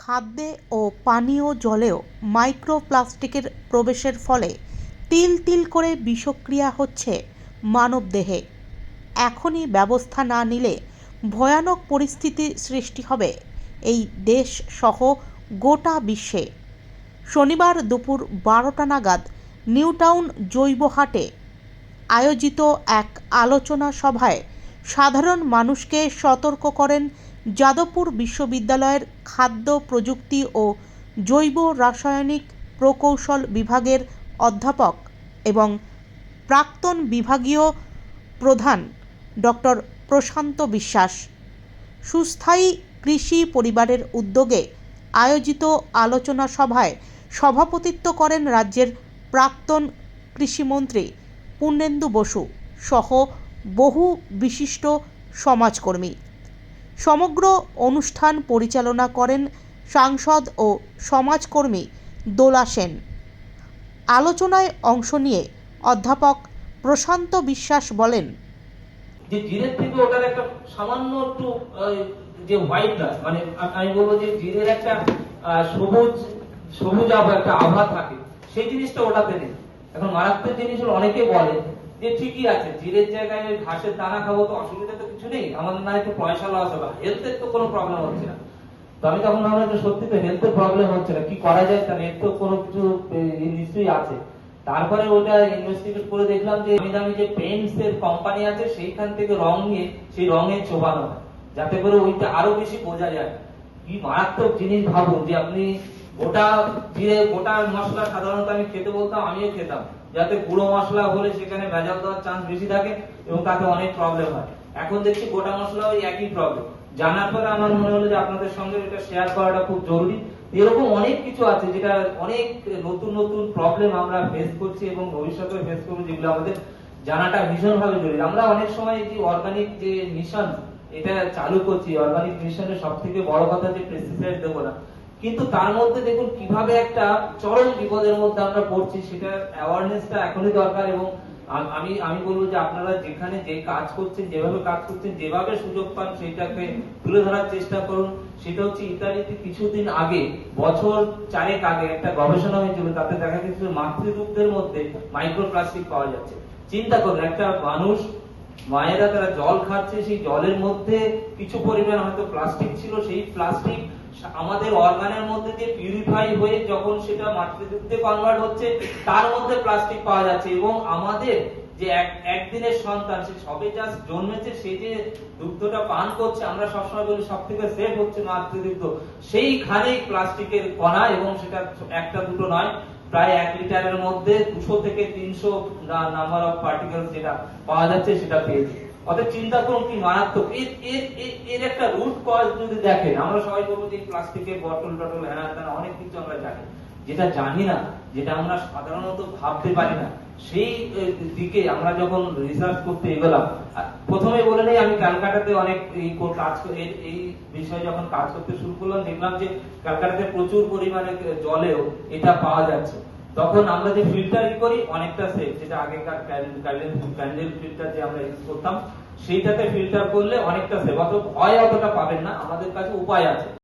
খাদ্যে ও পানীয় জলেও মাইক্রোপ্লাস্টিকের প্রবেশের ফলে তিল তিল করে বিষক্রিয়া হচ্ছে মানবদেহে এখনই ব্যবস্থা না নিলে ভয়ানক পরিস্থিতি সৃষ্টি হবে এই দেশ সহ গোটা বিশ্বে। শনিবার দুপুর বারোটা নাগাদ নিউটাউন জৈবহাটে আয়োজিত এক আলোচনা সভায় সাধারণ মানুষকে সতর্ক করেন যাদবপুর বিশ্ববিদ্যালয়ের খাদ্য প্রযুক্তি ও জৈব রাসায়নিক প্রকৌশল বিভাগের অধ্যাপক এবং প্রাক্তন বিভাগীয় প্রধান ডক্টর প্রশান্ত বিশ্বাস। সুস্থায়ী কৃষি পরিবারের উদ্যোগে আয়োজিত আলোচনা সভায় সভাপতিত্ব করেন রাজ্যের প্রাক্তন কৃষিমন্ত্রী পূর্ণেন্দু বসু সহ বহু বিশিষ্ট সমাজকর্মী। সমগ্র অনুষ্ঠান পরিচালনা করেন সাংসদ ও সমাজকর্মী দোলা সেন। আলোচনায় অংশ নিয়ে অধ্যাপক প্রশান্ত বিশ্বাস বলেন, যে জিরের থেকে ওটার একটা সামান্য একটু যে হোয়াইটনেস মানে আমি বলব যে জিরের একটা সবুজ সবুজ আভা একটা আভা থাকে, সেই জিনিসটা ওটাতে নেই। এখন মারাত্মক জিনিস হলো অনেকে বলে যে ঠিকই আছে, জিরের জায়গায় ঘাসের দানা খাব তো অসুবিধা তো কিছু নেই, আমাদের না একটু পয়সা লস হবে হেলথের তো কোনো প্রবলেম হচ্ছে না। তো আমি তখন ভাবলাম যে সত্যি তো হেলথের প্রবলেম হচ্ছে না, কি করা যায়? তার এর তো কোনো কিছু নিশ্চয়ই আছে। তারপরে ওটা ইনভেস্টিগেট করে দেখলাম যে দামি দামি যে পেন্টস এর কোম্পানি আছে, সেইখান থেকে রং নিয়ে সেই রঙে চোবানো যাতে করে ওইটা আরও বেশি বোঝা যায়। কি মারাত্মক জিনিস ভাবুন যে আপনি গোটা জিরে, গোটা মশলা সাধারণত আমি খেতে বলতাম, আমিও খেতাম। যাতে গুঁড়ো মশলা হলে সেখানে ভেজাল দেওয়ার চান্স বেশি থাকে এবং তাতে অনেক প্রবলেম হয়। এখন দেখছি গোটা মশলা ওই একই প্রবলেম জানার পরে আমার মনে হলো যে আপনাদের সঙ্গে এটা শেয়ার করাটা খুব জরুরি। এরকম অনেক কিছু আছে যেটা অনেক নতুন নতুন প্রবলেম আমরা ফেস করছি এবং ভবিষ্যতে ফেস করব যেগুলো আমাদের জানাটা ভীষণ ভাবে জরুরি। আমরা অনেক সময় যে অর্গানিক যে মিশন এটা চালু করছি। অর্গানিক মিশনের সব থেকে বড় কথা যে পেস্টিসাইড দেবো না। কিন্তু তার মধ্যে দেখুন কীভাবে একটা চরম বিপদের মধ্যে আমরা পড়ছি, সেটা অ্যাওয়ারনেসটা এখনই দরকার এবং আমি আমি বলব যে আপনারা যেখানে যে কাজ করছেন, যেভাবে কাজ করছেন, যেভাবে সুযোগ পান সেটাকে তুলে ধরার চেষ্টা করুন। সেটা হচ্ছে ইতালিতে কিছুদিন আগে, বছর চারেক আগে একটা গবেষণা হয়েছিল, তাতে দেখা গেছিল মাতৃদুগ্ধের মধ্যে মাইক্রোপ্লাস্টিক পাওয়া যাচ্ছে। চিন্তা করুন, একটা মানুষ, মায়েরা তারা জল খাচ্ছে, সেই জলের মধ্যে কিছু পরিমাণ হয়তো প্লাস্টিক ছিল, সেই প্লাস্টিক আমাদের অর্গানের মধ্যে দিয়ে পিউরিফাই হয়ে যখন সেটা মাতৃদুগ্ধে কনভার্ট হচ্ছে, তার মধ্যে প্লাস্টিক পাওয়া যাচ্ছে এবং আমাদের যে এক, একদিনের সন্তান, সে সবে জাস্ট জন্মেছে, সে যে দুগ্ধটা পান করছে, আমরা সবসময় বলি সব থেকে সেফ হচ্ছে মাতৃদুগ্ধ। সেইখানেই প্লাস্টিকের কণা এবং সেটা একটা দুটো নয়, প্রায় এক লিটারের মধ্যে দুশো থেকে তিনশো নাম্বার অফ পার্টিকেলস যেটা পাওয়া যাচ্ছে সেটা পেয়েছি। চিন্তা করুন কি মারাত্মক। এর এর, এর- একটা রুট কজ যদি দেখেন, আমরা সবাই বলব যে প্লাস্টিকের বটল টটল হ্যানা ত্যানা অনেক কিছু আমরা জানি। যেটা জানি না, যেটা আমরা সাধারণত ভাবতে পারি না, সেই দিকে আমরা যখন রিসার্চ করতে এগোলাম প্রথমে বলে নেই, আমি ক্যালকাটাতে অনেক এই কাজ এই বিষয়ে যখন কাজ করতে শুরু করলাম, দেখলাম যে ক্যালকাটাতে প্রচুর পরিমাণে জলেও এটা পাওয়া যাচ্ছে। তখন আমরা যে ফিল্টারিং করি, অনেকটা সেফ যেটা আগেকার ক্যান্ডেল ফিল্টার যে আমরা ইউজ করতাম, সেইটাতে ফিল্টার করলে অনেকটা সেফ অত ভয় অতটা পাবেন না, আমাদের কাছে উপায় আছে।